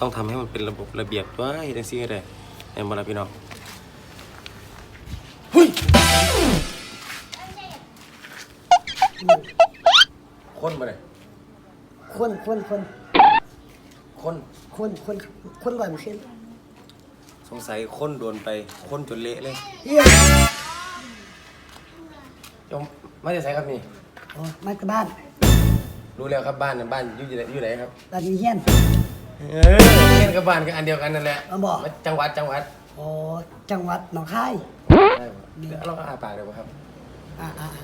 ต้องทำให้มันเป็นระบบระเบียบด้วยเฮ็ดจังซี่ก็ได้แม่นบ่ล่ะพี่น้องเฮ้ยคนบ่ได้คนคนคนคนคนคนคนร้อยเปอร์เซ็นต์สงสัยคนโดนไปคนจนเละเลยเอี้ยยมมาจะใส่ครับนี่โอ้มาจากบ้าน รู้แล้วครับบ้านน่ะบ้านอยู่ที่ไหนอยู่ไหนครับบ้านมีเฮียน เออเรียนกับบ้านก็อันเดียวกันนั่นแหละเอาบอก จังหวัดจังหวัดโอ้จังหวัดหนองคาย ได้บ่เดี๋ยวเราก็อาปากเดี๋ยวบ่ครับอ่าอ่าอ่า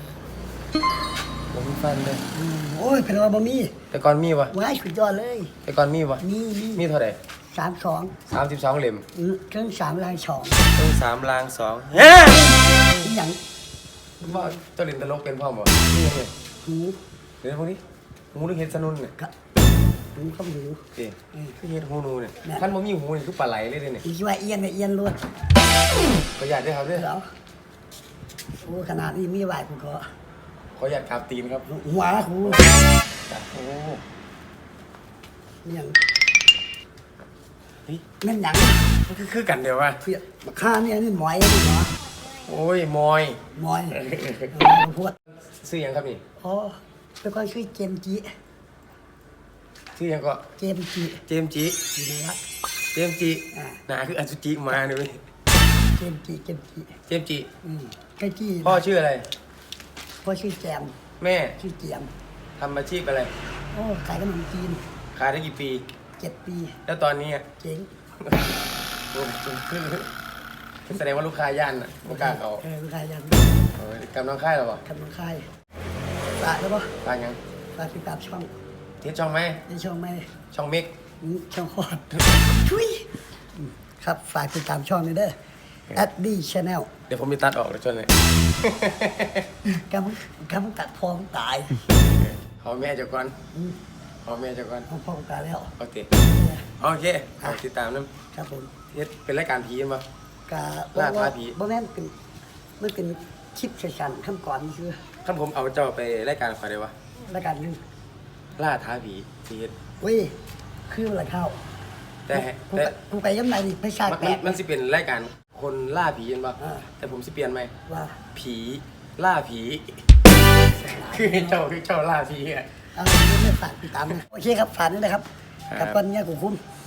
ผมมีฟันเลยอืมโอ้ยเป็นว่าบ่มีแต่ก่อนมีวะว้ายสุดยอดเลย แต่ก่อนมีวะมีมีมีเท่าไหร่สามสองสามสิบสองเหลี่ยมอืมเครื่องสามลายสองต้องสามลางสองเฮ้ยอีหยังว่าเจ้าเล่นตลกเป็นพ่อบ่นี่ไงหูเดี๋ยวพวกนี้หูนึกเห็ดสนุนเนี่ยกับ หูกับหูเอ๊ะคือเห็ดหูนูเนี่ยแม่ท่านบ่มีหูนี่คือปลาไหลเลยเด้เนี่ยอีกว่าเอียนกับเอียนรวดประหยัดด้วยครับเด้อเหรอโอ้ขนาดนี้มีไหวกูก็ขออยากกราบตีนครับหัวหูจ้ะโอ้อิหยังเฮ้ยแม่นหยังมันคือคือกันเดียวว่ะเพียบักข้าเนี่ยนี่หมอยนี่เหรอโอ้ยมอยหมอยเออพูดซื้อหยังครับนี่อ๋อเป็นคนชื่อเจมส์จี ซื้อหยังก็เจมส์จีเจมส์จิอยู่ในรักเจมส์จิอ่า หนาคืออสุจิมาเนี่ยเว้ยเจมส์จีเจมส์จีเจมส์จิอืมใกล้จี้พ่อชื่ออะไร พ่อชื่อแจมแม่ชื่อเจียมทำอาชีพอะไร โอ้ขายขนมจีนขายได้กี่ปี เจ็ดปีแล้วตอนนี้อะเจ๋งโอ้ขึ้นแสดงว่าลูกค้าย่านอะไม่กล้าเขาเออลูกค้ายังเออกำลังค่ายหรอวะกำลังค่ายฝากแล้วปะตายยังฝากติดตามช่องเทสช่องไหมในช่องไหมช่องเมกอืมช่องคอดชุยอืมครับฝากติดตามช่องนี้เด้อ at d channel เดี๋ยวผมจะตัดออกเลยช่วงนี้กำกำตัดพองตายขอแม่เจ้าก่อนอืมขอแม่เจ้าก่อนพองพองตายแล้วโอเคโอเคฝากติดตามน้ครับผมำเทสเป็นรายการผีมั้ยกาล่าท้าผีบ่แม่นเป็นมันเป็นคลิปสั้นๆคำก่อนนี่คือถ้าผมเอาเจ้าไปรายการขอได้วะรายการหนึง ล่าท้าผีทีเฮ็ดเว้ยคืออะไรเข้าแต่กูแต่ไปกูไปย้ำไหนนี่ไปชามันแปมันดมันสิเป็นรายการคนล่าผีเห็นปะอ่าแต่ผมสิเปลี่ยนไหมว่าผีล่าผีคือให้เจ้าคือเจ้าล่าผีอะ เอาไม่ฝากติดตามนะโอเคครับฝากนี่นะครับ ครับ กับวันนี้กูคุ้มค